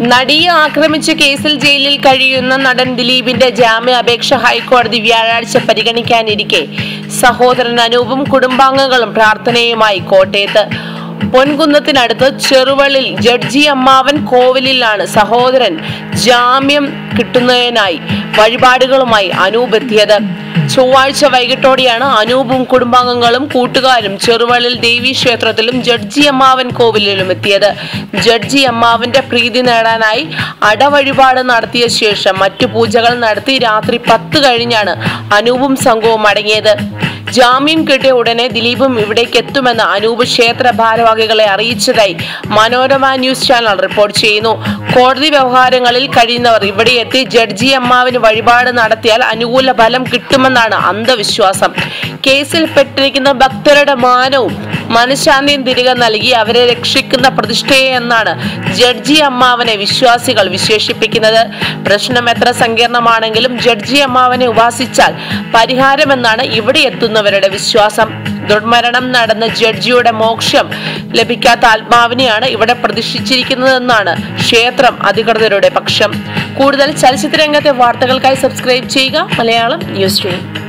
നടിയെ ആക്രമിച്ച കേസിൽ ജയിലിൽ കഴിയുന്ന നടൻ ദിലീപിന്റെ ജാമ്യാപേക്ഷ ഹൈക്കോടതി വ്യാഴാഴ്ച പരിഗണിക്കാനിരിക്കെ. സഹോദരൻ അനൂപും കുടുംബാംഗങ്ങളും പ്രാർത്ഥനയുമായി കോട്ടയത്ത്. പൊൻകുന്നത്തിനടുത്ത് ചെറുവള്ളിൽ ജഡ്ജി അമ്മാവൻ കോവിലിലാണ് സഹോദരൻ ജാമ്യം കിട്ടുന്നതിനായി വഴിപാടുകളുമായി അനൂപ് എത്തിയത് ചൊവ്വാഴ്ച വൈകിട്ടോടെയാണ് അനൂപും കുടുംബാംഗങ്ങളും കൂട്ടുകാരും ചെറുവള്ളിൽ ദേവീ ക്ഷേത്രത്തിലും ജഡ്ജി അമ്മാവൻ കോവിലിലും എത്തിയത്. ജഡ്ജി അമ്മാവന്റെ പ്രീതി നേടാനായി അടവഴിപാട് നടത്തിയ ശേഷം മറ്റു പൂജകൾ നടത്തി രാത്രി പത്ത് കഴിഞ്ഞാണ് അനൂപും സംഘവും മടങ്ങിയത് ജാമ്യം കിട്ടിയ ഉടനെ ദിലീപും ഇവിടേക്ക് എത്തുമെന്ന് അനൂപ് ക്ഷേത്ര ഭാരവാഹികളെ അറിയിച്ചതായി മനോരമ ന്യൂസ് ചാനൽ റിപ്പോർട്ട് ചെയ്യുന്നു. കോടതി വ്യവഹാരങ്ങളിൽ കഴിയുന്നവർ ഇവിടെ എത്തി ജഡ്ജി അമ്മാവിന് വഴിപാട് നടത്തിയാൽ അനുകൂല ഫലം കിട്ടുമെന്നാണ് അന്ധവിശ്വാസം. കേസിൽ പെട്ടിരിക്കുന്ന ഭക്തരുടെ മാനവും മനഃശാന്തിയും തിരികെ നൽകി അവരെ രക്ഷിക്കുന്ന പ്രതിഷ്ഠയെ എന്നാണ് ജഡ്ജി അമ്മാവനെ വിശ്വാസികൾ വിശേഷിപ്പിക്കുന്നത്. പ്രശ്നം എത്ര സങ്കീർണമാണെങ്കിലും ജഡ്ജി അമ്മാവനെ ഉപാസിച്ചാൽ പരിഹാരമെന്നാണ് ഇവിടെ എത്തുന്നവരുടെ വിശ്വാസം. ദുർമരണം നടന്ന ജഡ്ജിയുടെ മോക്ഷം ലഭിക്കാത്ത ആത്മാവിനെയാണ് ഇവിടെ പ്രതിഷ്ഠിച്ചിരിക്കുന്നതെന്നാണ് ക്ഷേത്രം അധികൃതരുടെ പക്ഷം. കൂടുതൽ ചലച്ചിത്ര രംഗത്തെ വാർത്തകൾക്കായി സബ്സ്ക്രൈബ് ചെയ്യുക. Malayalam news stream.